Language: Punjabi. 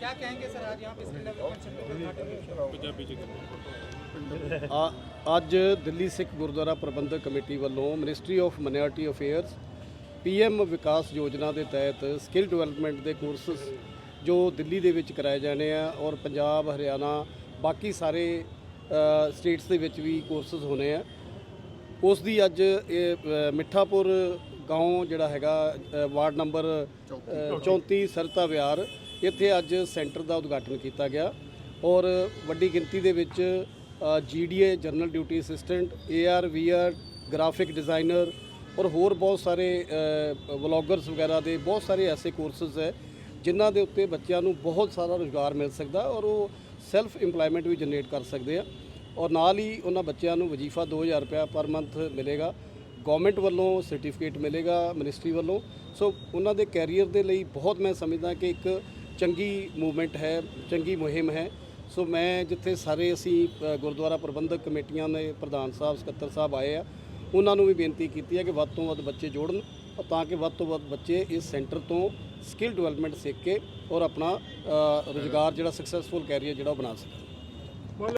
क्या कहेंगे सर आज यहाँ पे स्किल डेवलपमेंट सेंटर का उद्घाटन हुआ? ਆ- ਅੱਜ ਦਿੱਲੀ ਸਿੱਖ ਗੁਰਦੁਆਰਾ ਪ੍ਰਬੰਧਕ ਕਮੇਟੀ ਵੱਲੋਂ ministry of minority affairs PM Vikas Yojana ਦੇ ਤਹਿਤ ਸਕਿੱਲ ਡਿਵੈਲਪਮੈਂਟ ਦੇ ਕੋਰਸਸ ਜੋ ਦਿੱਲੀ ਦੇ ਵਿੱਚ ਕਰਾਏ ਜਾਣੇ ਆ ਔਰ ਪੰਜਾਬ ਹਰਿਆਣਾ ਬਾਕੀ ਸਾਰੇ ਸਟੇਟਸ ਦੇ ਵਿੱਚ ਵੀ ਕੋਰਸਸ ਹੋਣੇ ਆ ਉਸ ਦੀ ਅੱਜ ਇਹ ਅ, ਮਿੱਠਾਪੁਰ گاؤں ਜਿਹੜਾ ਹੈਗਾ ਅ, ਵਾਰਡ ਨੰਬਰ ਅ, 34 ਸਰਤਾ ਵਿਹਾਰ ਇੱਥੇ ਅੱਜ ਸੈਂਟਰ ਦਾ ਉਦਘਾਟਨ ਕੀਤਾ ਗਿਆ ਔਰ ਵੱਡੀ ਗਿਣਤੀ ਦੇ ਵਿੱਚ GDA general duty assistant AR VR graphic designer ਔਰ ਹੋਰ ਬਹੁਤ ਸਾਰੇ ਵਲੌਗਰਸ ਵਗੈਰਾ ਦੇ ਬਹੁਤ ਸਾਰੇ ਐਸੇ ਕੋਰਸਸ ਹੈ ਜਿਨ੍ਹਾਂ ਦੇ ਉੱਤੇ ਬੱਚਿਆਂ ਨੂੰ ਬਹੁਤ ਸਾਰਾ ਰੋਜ਼ਗਾਰ ਮਿਲ ਸਕਦਾ ਔਰ ਉਹ ਸੈਲਫ ਏਮਪਲੋਇਮੈਂਟ ਵੀ ਜਨਰੇਟ ਕਰ ਸਕਦੇ ਆ ਔਰ ਨਾਲ ਹੀ ਉਹਨਾਂ ਬੱਚਿਆਂ ਨੂੰ ਵਜ਼ੀਫਾ 2000 ਰੁਪਇਆ ਪਰ ਮੰਥ ਮਿਲੇਗਾ ਗਵਰਨਮੈਂਟ ਵੱਲੋਂ ਸਰਟੀਫਿਕੇਟ ਮਿਲੇਗਾ ਮਿਨਿਸਟਰੀ ਵੱਲੋਂ। ਸੋ ਉਹਨਾਂ ਦੇ ਕੈਰੀਅਰ ਦੇ ਲਈ ਬਹੁਤ ਮੈਂ ਸਮਝਦਾ ਕਿ ਇੱਕ ਚੰਗੀ ਮੂਵਮੈਂਟ ਹੈ ਚੰਗੀ ਮੁਹਿੰਮ ਹੈ। ਸੋ ਮੈਂ ਜਿੱਥੇ ਸਾਰੇ ਅਸੀਂ ਗੁਰਦੁਆਰਾ ਪ੍ਰਬੰਧਕ ਕਮੇਟੀਆਂ ਦੇ ਪ੍ਰਧਾਨ ਸਾਹਿਬ ਸਕੱਤਰ ਸਾਹਿਬ ਆਏ ਆ ਉਹਨਾਂ ਨੂੰ ਵੀ ਬੇਨਤੀ ਕੀਤੀ ਹੈ ਕਿ ਵੱਧ ਤੋਂ ਵੱਧ ਬੱਚੇ ਜੋੜਨ ਤਾਂ ਕਿ ਵੱਧ ਤੋਂ ਵੱਧ ਬੱਚੇ ਇਸ ਸੈਂਟਰ ਤੋਂ ਸਕਿੱਲ ਡਿਵੈਲਪਮੈਂਟ ਸਿੱਖ ਕੇ ਔਰ ਆਪਣਾ ਅ, ਰੁਜ਼ਗਾਰ ਜਿਹੜਾ ਸਕਸੈਸਫੁਲ ਕੈਰੀਅਰ ਜਿਹੜਾ ਉਹ ਬਣਾ ਸਕਣ।